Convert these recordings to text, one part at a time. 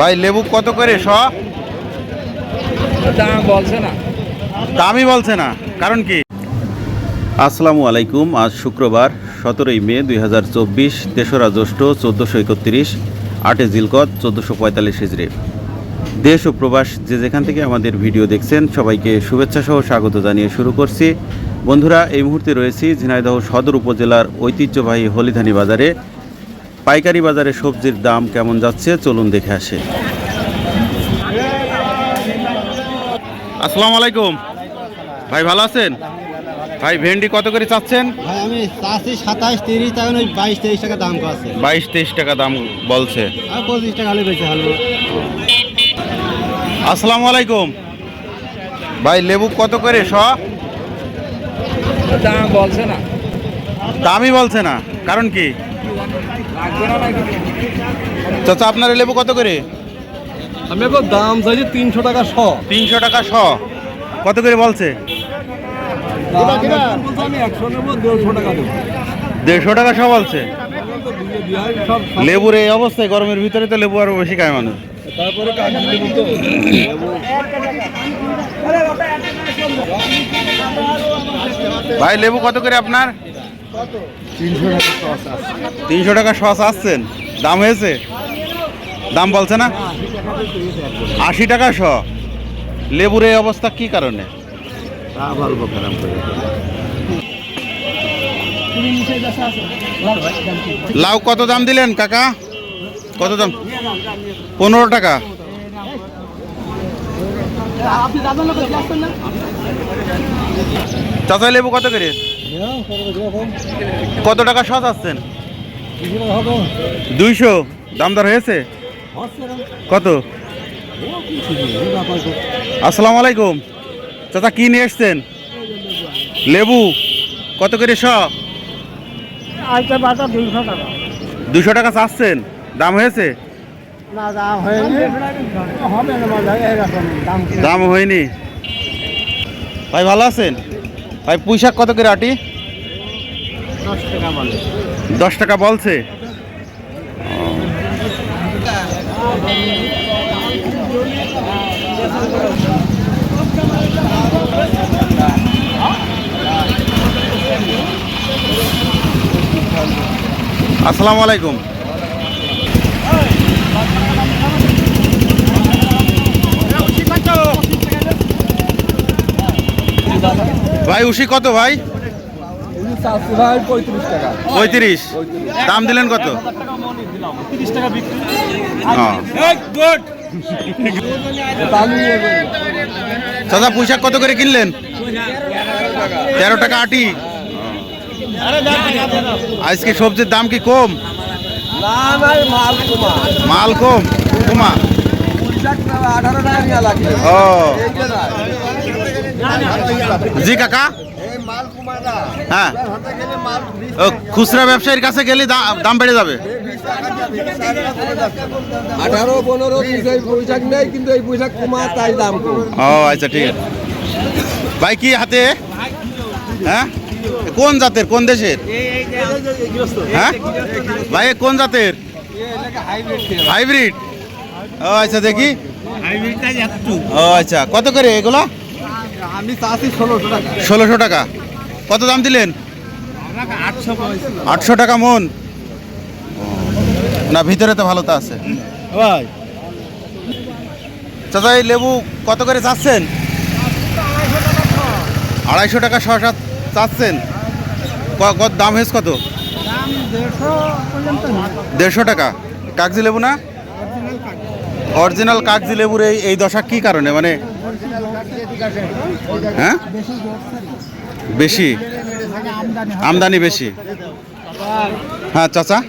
ভাই লেবু কত করে শ? দাম বলছে না। দামই বলছে না কারণ কি? আসসালামু আলাইকুম আজ শুক্রবার সতেরোই মে দুই হাজার চব্বিশ তেসরা জ্যৈষ্ঠ চোদ্দোশো একত্রিশ আটে জিলকত চোদ্দোশো পঁয়তাল্লিশ হিজড়ি দেশ ও প্রবাস যে যেখান থেকে আমাদের ভিডিও দেখছেন সবাইকে শুভেচ্ছা সহ স্বাগত জানিয়ে শুরু করছি। বন্ধুরা এই মুহূর্তে রয়েছি ঝিনাইদহ সদর উপজেলার ঐতিহ্যবাহী হলিধানি বাজারে। পাইকারি বাজারে সবজির দাম কেমন যাচ্ছে? চলুন দেখে আসে। আসসালামু আলাইকুম। ভাই ভালো আছেন? ভাই ভেন্ডি কত করে চাচ্ছেন? ভাই আমি চাষি সাতাশ তিরিশ টাকা ওই বাইশ তেইশ টাকা দাম আছে। বাইশ তেইশ টাকা দাম বলছে। আর পঁচিশ টাকা হলে বেশি হলো। আসসালামু আলাইকুম। ভাই লেবু কত করে শ? দাম বলছে না। দামই বলছে না। কারণ কি? চাচা আপনার লেবু কত করে? আমি এখন দাম চাইছি তিনশো টাকা শ। তিনশো টাকা শ। কত করে বলছে? দেড়শো টাকা শ বলছে। লেবুর এই অবস্থায় গরমের ভিতরে তো লেবু আরও বেশি খায় মানুষ। তারপরে ভাই লেবু কত করে আপনার? তিনশো টাকা শস আসছেন? দাম হয়েছে? দাম বলছে না? আশি টাকা শ। লেবুর এই অবস্থা কি কারণে? তা বলব খারাপ করে লাউ কত দাম দিলেন কাকা? কত দাম? পনেরো টাকা। চাচা লেবু কত করে? কত টাকা শস আসছেন? দুইশো। দাম দর হয়েছে? কত? আসসালামু আলাইকুম। চাচা, কি নিয়ে এসছেন? লেবু। কত করে শ দুশো টাকা চাচ্ছেন দাম হয়েছে? দাম হয়নি। ভাই, ভালো আছেন? ভাই, পুঁইশাক কত করে আটি? দশ টাকা বলছে? আসসালামু আলাইকুম। ভাই উশি কত ভাই? ভাই পঁয়ত্রিশ টাকা। পঁয়ত্রিশ? দাম দিলেন কত? হ্যাঁ। দাদা পোশাক কত করে কিনলেন? তেরো টাকা আটি। আজকে সবজির দাম কি কম? মাল কম কমা জি কাকা। হ্যাঁ। ও খুচরা ব্যবসায়ীর কাছে গেলে দাম বেড়ে যাবে। আঠারো পনেরো পোশাক নেই কিন্তু এই পোশাক কমা তাই দাম ও আচ্ছা ঠিক আছে। ভাই কি হাতে? হ্যাঁ? কোন জাতের? কোন দেশের? হ্যাঁ? ভাই কোন জাতের? হাইব্রিড। ও আচ্ছা দেখি। ও আচ্ছা কত করে এগুলো? আমি চাষি ষোলোশো টাকা। ষোলোশো টাকা। কত দাম দিলেন? আটশো টাকা মন। না ভিতরে তো ভালো তো আছে। ভাই। চাচা এই লেবু কত করে চাচ্ছেন? আড়াইশো টাকা শশা চাচ্ছেন। কত দাম হয়েছে কত? দেড়শো টাকা। কাগজি লেবু না? অরিজিনাল কাগজি লেবুর এই এই দশা কি কারণে? মানে হ্যাঁ? বেশি? আমদানি বেশি? হ্যাঁ চাচা?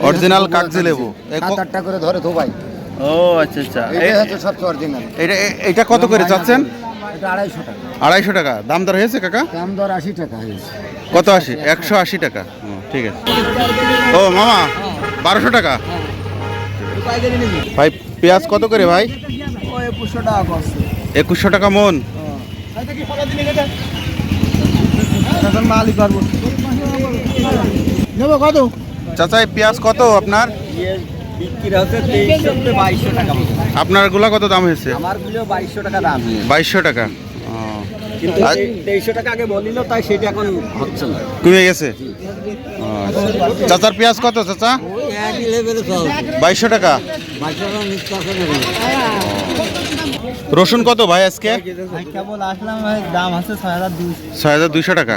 অরিজিনাল কাগজি লেবু। এ ক- আটটা করে ধরে তো ভাই। ও আচ্ছা আচ্ছা। এটা হচ্ছে সবচেয়ে অরিজিনাল এটা এটা কত করে চাচ্ছেন? আড়াইশো টাকা। দাম দর হয়েছে কাকা? দাম দর আশি টাকা হয়েছে। কত আশি? একশো আশি টাকা। ঠিক আছে। ও মামা বারোশো টাকা? ভাই পেঁয়াজ কত করে ভাই? একুশশো টাকা টাকা মন। মালই পারব নেব কত? চাচা পেঁয়াজ কত আপনার? বিক্রি হচ্ছে তেইশশো বাইশশো টাকা মতো। আপনারগুলা কত দাম হয়েছে? আমারগুলো বাইশশো টাকা দাম। বাইশশো টাকা। কিন্তু তেইশশো টাকা আগে বলিল তাই সেটা এখন হচ্ছে না। কমে গেছে? চাচার পেঁয়াজ কত চাচা? বাইশশো টাকা। রসুন কত ভাই আজকে? কেবল আসলাম দাম আছে ছয় হাজার দুইশো টাকা।